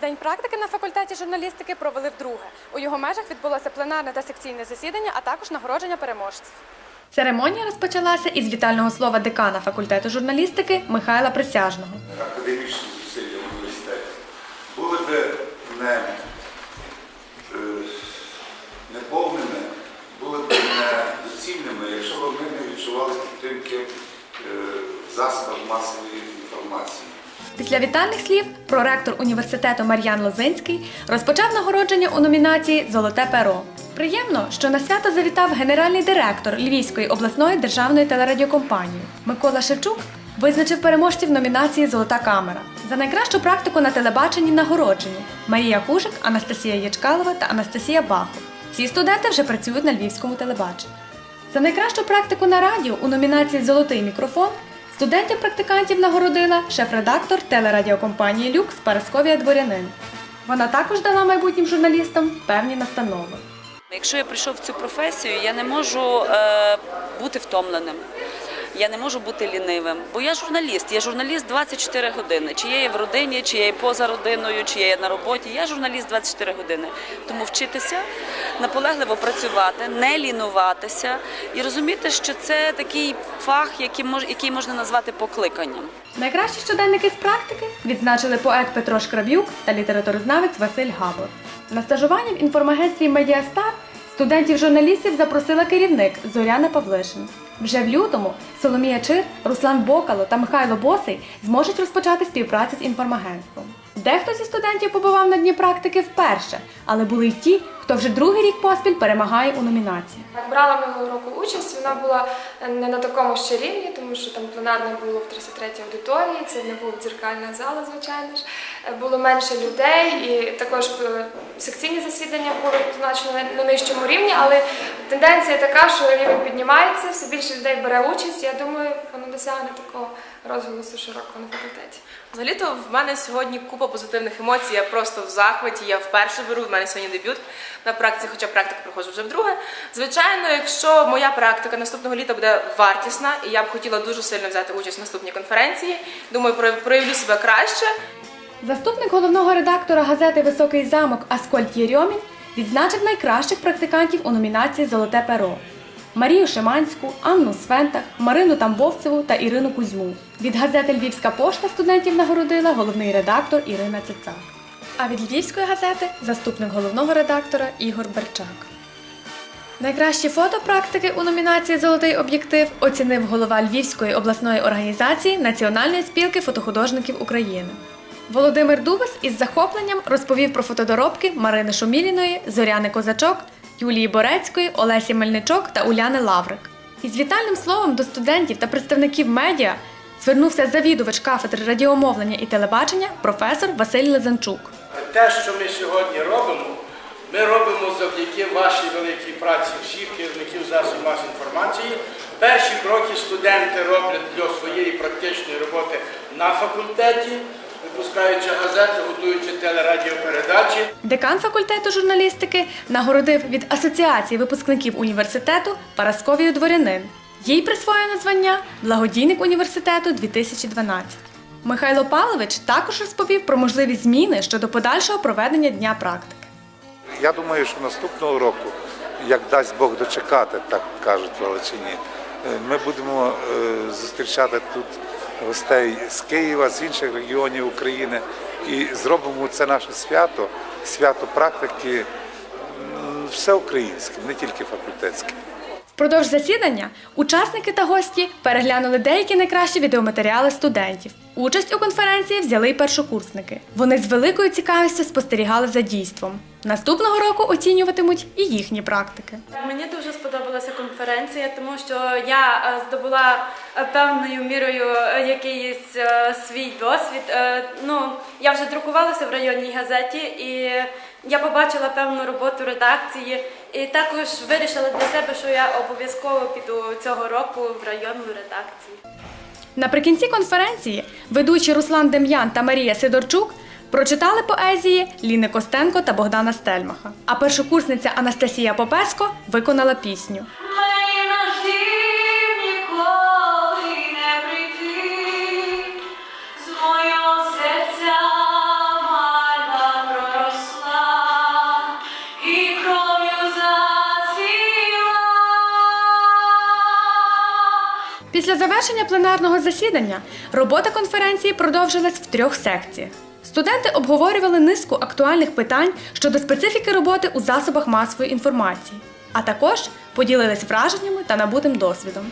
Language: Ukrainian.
День практики на факультеті журналістики провели вдруге. У його межах відбулося пленарне та секційне засідання, а також нагородження переможців. Церемонія розпочалася із вітального слова декана факультету журналістики Михайла Присяжного. академічні зусилля в університеті були б не, е, неповними, були б недоцільними, якщо б ми не відчували підтримки е, засобів масової інформації. Після вітальних слів проректор університету Мар'ян Лозинський розпочав нагородження у номінації Золоте перо. Приємно, що на свято завітав генеральний директор Львівської обласної державної телерадіокомпанії Микола Шевчук. Визначив переможців номінації Золота камера за найкращу практику на телебаченні нагороджені Марія Кужик, Анастасія Ячкалова та Анастасія Бахов. Ці студенти вже працюють на львівському телебаченні. За найкращу практику на радіо у номінації Золотий мікрофон студентів-практикантів нагородила шеф-редактор телерадіокомпанії Люкс Парасковія Дворянин. Вона також дала майбутнім журналістам певні настанови. Якщо я прийшов в цю професію, я не можу е, бути втомленим. Я не можу бути лінивим, бо я журналіст. Я журналіст 24 години. Чи я є в родині, чи я є поза родиною, чи я є на роботі. Я журналіст 24 години. Тому вчитися, наполегливо працювати, не лінуватися і розуміти, що це такий фах, який мож, який можна назвати покликанням. Найкращі щоденники з практики відзначили поет Петро Шкраб'юк та літературознавець Василь Габор. На стажування в інформагентстві Медіастар студентів-журналістів запросила керівник Зоряна Павлишин. Вже в лютому Соломія Чир, Руслан Бокало та Михайло Босий зможуть розпочати співпрацю з інформагентством. Дехто зі студентів побував на дні практики вперше, але були й ті, хто вже другий рік поспіль перемагає у номінації. Брала минулого року участь, вона була е, не на такому ще рівні, тому що там пленарне було в 33-й аудиторії, це не була дзеркальна зала, звичайно ж. Е, Було менше людей, і також е, секційні засідання були значно на- нижчому рівні, але тенденція така, що рівень піднімається, все більше людей бере участь. Я думаю, воно досягне такого розголосу широкого на факультеті. Взагалі-то в мене сьогодні купа позитивних емоцій. Я просто в захваті. Я вперше беру. В мене сьогодні дебют на практиці, хоча практику проходжу вже вдруге. Звичайно, якщо моя практика наступного літа буде вартісна, і я б хотіла дуже сильно взяти участь в наступній конференції. Думаю, про- проявлю себе краще. Заступник головного редактора газети Високий замок Аскольд Єрьомін відзначив найкращих практикантів у номінації Золоте перо. Марію Шиманську, Анну Свентах, Марину Тамбовцеву та Ірину Кузьму. Від газети Львівська пошта студентів нагородила головний редактор Ірина Цицак. А від Львівської газети заступник головного редактора Ігор Берчак. Найкращі фото практики у номінації Золотий об'єктив оцінив голова Львівської обласної організації Національної спілки фотохудожників України. Володимир Дубас із захопленням розповів про фотодоробки Марини Шуміліної, Зоряни Козачок, Юлії Борецької, Олесі Мельничок та Уляни Лаврик. Із вітальним словом до студентів та представників медіа звернувся завідувач кафедри радіомовлення і телебачення професор Василь Лизанчук. Те, що ми сьогодні робимо, ми робимо завдяки вашій великій праці всіх керівників засобів масової інформації. Перші кроки студенти роблять для своєї практичної роботи на факультеті, випускаючи газети, готуючи телерадіопередачі. Декан факультету журналістики нагородив від Асоціації випускників університету Парасковію Дворянин. Їй присвоєно звання Благодійник університету 2012. Михайло Павлович також розповів про можливі зміни щодо подальшого проведення дня практики. Я думаю, що наступного року, як дасть Бог дочекати, так кажуть в Галичині, е, ми будемо е, зустрічати тут гостей з Києва, з інших регіонів України і зробимо це наше свято, свято практики всеукраїнське, не тільки факультетське. Впродовж засідання учасники та гості переглянули деякі найкращі відеоматеріали студентів. Участь у конференції взяли й першокурсники. Вони з великою цікавістю спостерігали за дійством. Наступного року оцінюватимуть і їхні практики. Мені дуже сподобалася конференція, тому що я е, здобула е, певною мірою е, якийсь свій досвід. Ну, я вже друкувалася в районній газеті, і я побачила певну роботу редакції, і також вирішила для себе, що я обов'язково піду цього року в районну редакцію. Наприкінці конференції ведучі Руслан Дем'ян та Марія Сидорчук прочитали поезії Ліни Костенко та Богдана Стельмаха. А першокурсниця Анастасія Попеско виконала пісню. Після завершення пленарного засідання робота конференції продовжилась в трьох секціях. Студенти обговорювали низку актуальних питань щодо специфіки роботи у засобах масової інформації, а також поділились враженнями та набутим досвідом.